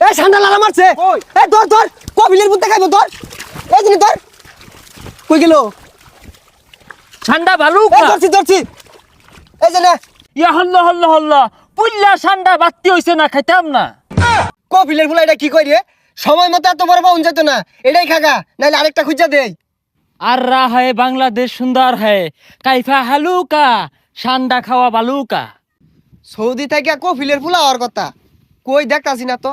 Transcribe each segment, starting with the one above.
এই ঠান্ডা লালা মারছে। কই? এই ধর ধর কবিলের বুদ্ধে খাইবো ধর। এই জিনিস ধর। কই গেল? এই বালুকা ধরছি ধরছি। এই যে ইয়া হল্ল হল্ল হল্ল। পুল্লা ঠান্ডা বাত্তি হইছে না খাইতাম না। কপিলের ফুলা এটা কি করি রে? সময় মতো এত বড় পাউন যেত না। এটাই খাগা নাইলে আরেকটা খুঁজা দেই। আর রা হয় বাংলাদেশ সুন্দর হয়। কাইফা হালুকা ঠান্ডা খাওয়া বালুকা। সৌদি থেকে কপিলের ফুলা হওয়ার কথা। কই দেখতাছি না তো।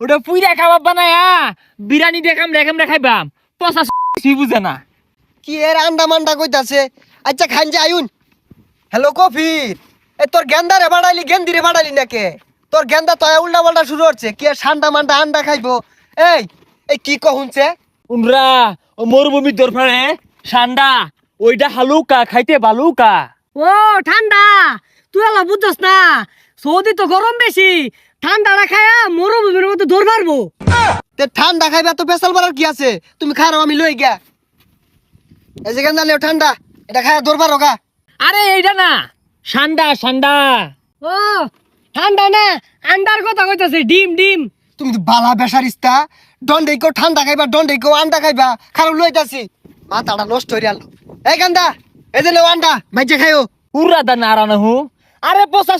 ওটা পুই পুইরা খাবার বানায়া বিরিয়ানি দেখাম রেখাম রেখাইবাম পচা সি বুঝে না। কি এর আন্ডা মান্ডা কইতাছে? আচ্ছা খান যে আয়ুন। হ্যালো কফি এ তোর গেন্দা রে বাড়াইলি গেন্দি রে বাড়াইলি নাকে? তোর গেন্দা তো উল্টা পাল্টা শুরু হচ্ছে। কি আর ঠান্ডা মান্ডা আন্ডা খাইবো? এই এই কি কহুনছে উনরা ও মরুভূমির দরফারে ঠান্ডা ওইটা হালুকা খাইতে বালুকা। ও ঠান্ডা। তুই আলা বুঝছস না? সৌদি তো গরম বেশি ঠান্ডাটা খায়া মরুভূমির মতো দৌড় মারবো। তে ঠান্ডা খাইবা তো পেশাল বাড়ার কি আছে? তুমি খারাপ আমি লই গিয়া। এই যে লেও ঠান্ডা এটা খায়া দরবার গা। আরে এইটা না ঠান্ডা ঠান্ডা ও ঠান্ডা না আন্ডার কথা কইতাছে ডিম ডিম। তুমি তো বালা বেসারিস্তা। দণ্ডে কেউ ঠান্ডা খাইবা দণ্ডে কেউ আন্ডা খাইবা খারাপ লইতাছি। মাথাটা নষ্ট হয়ে গেল এই গান্দা এই যে আন্ডা মাইজে খাইও। উড়া দা নারা না হু। আরে পচা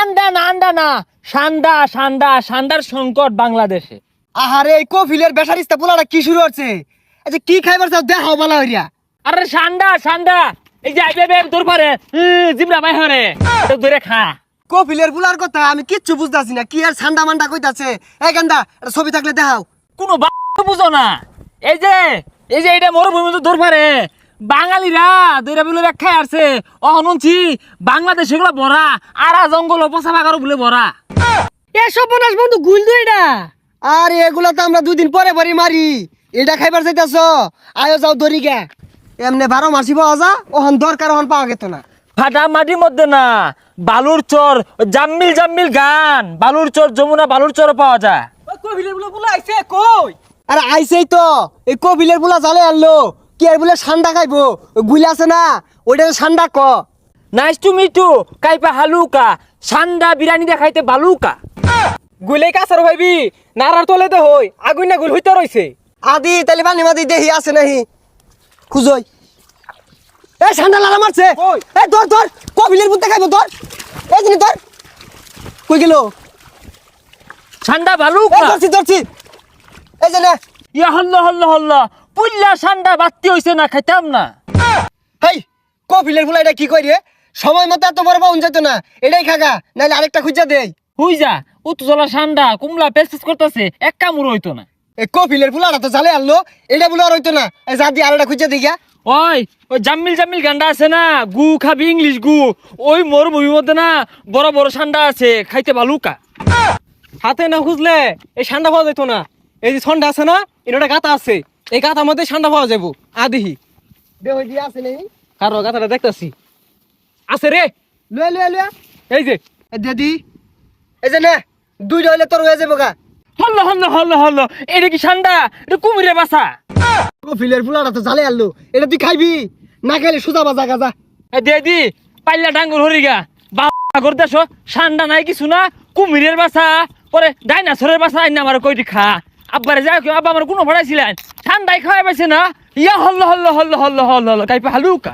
আন্ডা না আন্ডা না। সান্ডা সান্ডা সান্ডার সংকট বাংলাদেশে। আহারে এই কফিলের বেসারিস্তা পোলাটা কি শুরু হচ্ছে? আচ্ছা কি খাইবার চাও দেখাও বালা হইয়া। আরে সান্ডা সান্ডা এই যে আইবে বে তোর পারে। জিমরা বাই হরে। তো ধরে খা। কফিলের পোলার কথা আমি কিচ্ছু বুঝতাছি না। কি আর সান্দা মান্ডা কইতাছে? এই গান্দা ছবি থাকলে দেখাও। কোনো বুঝো না। এই যে এই যে এটা মরুভূমি তো দূর পারে। বাঙালিরা দৈরা বলে খাই আসছে। অহনুনছি বাংলাদেশ এগুলো ভরা আরা জঙ্গল পচা বাগারও বলে ভরা। এসব সর্বনাশ বন্ধু গুল দুই এটা। আর এগুলা তো আমরা দুদিন পরে পরে মারি। এটা খাইবার চাইতাছ? আয়ো যাও দরি গে এমনি বারো মাসি পাওয়া যা ওহন দরকার ওহন পাওয়া গেত না। ফাটা মাটির মধ্যে না বালুর চর জাম্মিল জাম্মিল গান। বালুর চর যমুনা বালুর চর পাওয়া যায়। কবিলের বলে বলে আইছে কই? আরে আইসেই তো। এই কপিলের বুলা জালে আনলো। কি আর বলে ঠান্ডা খাইবো? গুলা আছে না ওইটা ঠান্ডা ক? নাইস টু মিট টু কাইপা হালুকা। সান্ডা বিরিয়ানি দেখাইতে বালুকা। গুলে কাছার ভাইবি নারার তলে তো হই আগুন না গুল হইতে রইছে। আদি তাহলে পানি মাদি দেহি আছে নাহি। খুঁজই। এ ঠান্ডা লালা মারছে? এ ধর ধর কপিলের বুদ্ধে খাইবো ধর। এই জিনিস ধর। কই গেল? সান্ডা এ বালুকা ধরছি ধরছি। এই যে না। ইয়া হল্ল হল্ল হল্ল। পুল্লা সান্ডা বাত্তি হইছে না খাইতাম না। হেই কপিলের ফুলা এটা কি করি রে? সময় মতো এত বড় পাউন যেত না এটাই খাগা নাইলে আরেকটা খুঁজা দেই। হুই যা উত্তজলা সান্ডা কুমলা পেস পেস করতেছে এক কামড় হইতো না। এই কপিলের ফুলাটা তো জালে আনলো এটা বলে আর হইতো না। এই যা দিয়ে আরেকটা খুঁজা দিই গা ওই ওই জাম্মিল জাম্মিল গান্ডা আছে না গু খাবি ইংলিশ গু ওই মরুভূমির মধ্যে না বড় বড় সান্ডা আছে খাইতে বালুকা। হাতে না খুঁজলে এই সান্ডা পাওয়া যেত না। এই যে সন্ডা আছে না এটা গাতা আছে। এই গাতার মধ্যে ঠান্ডা পাওয়া যাব আদিহি দেহ দিয়ে আছে নেই? কারও গাতাটা দেখতাছি? আছে রে লুয়ে লুয়ে লুয়ে। এই যে। দিদি এই যে না দুইটা হইলে তোর হয়ে যাব গা। হল্ল হল্ল হল্ল হল্ল। এটা কি সান্ডা? এটা কুমিরে বাসা কপিলের ফুলাটা তো জালে আনলো। এটা তুই খাইবি? না খাইলে সুজা বাজা গাজা। এ দে দি পাল্লা ডাঙ্গুর হরিগা বাগর দেশ সান্ডা নাই কিছু না। কুমিরের বাসা পরে ডাইনাসরের বাসা আইনা আমার কইটি খা। আব্বারে যাই কেউ আব্বা আমার কোনো ভাড়াইছিলেন ঠান্ডায় খাওয়াই পাইছে না। ইয়া হল্লো হল্লো হল্লো হল্লো হল্লো, হল্ল, কাইপা হালুকা।